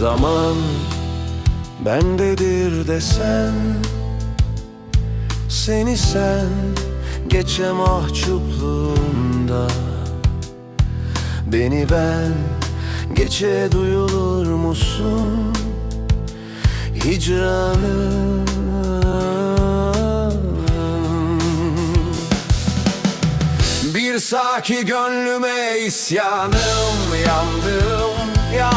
Zaman bendedir desen Seni sen geçe mahcupluğunda Beni ben geçe duyulur musun? Hicranım bir saki gönlüme isyanım Yandım, yastım,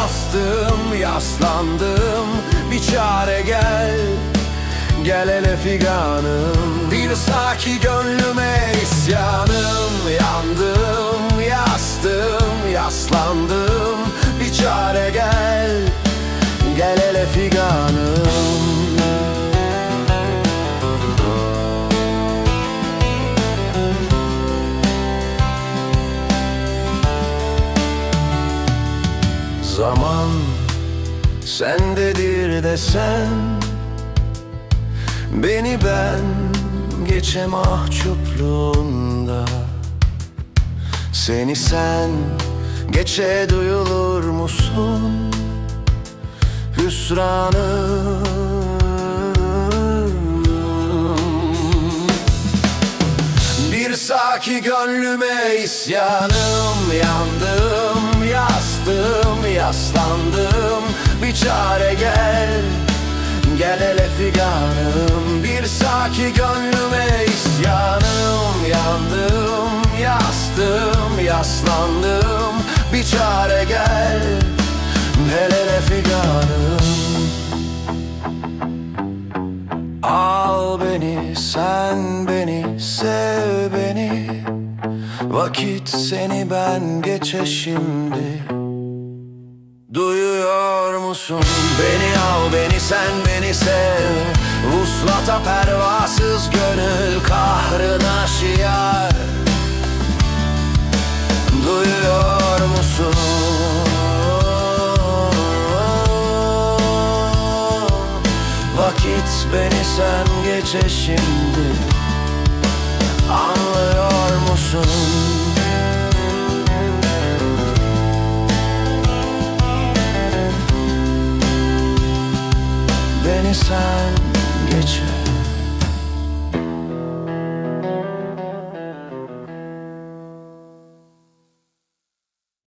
yaslandım. Bir çare gel, gel hele figanım. Bir saki gönlüme isyanım. Yandım, yastım, yaslandım. Bir çare gel, gel hele figanım. Zaman sendedir desen Beni ben geçe mahcupluğunda Seni sen geçe duyulur musun? Hüsranım saki gönlüme isyanım Yandım, yastım, yaslandım Bir çare gel, gel hele figanım Bir saki gönlüme isyanım. Yandım, yastım, yaslandım. Bir çare gel, gel hele figanım. Al beni, sen beni, sev beni. Vakit seni ben geçe şimdi Duyuyor musun? Beni al, beni sen, beni sev Vuslata pervasız gönül kahrına şiar Duyuyor musun? Vakit beni sen geçe şimdi Anlıyor musun? sen geçer.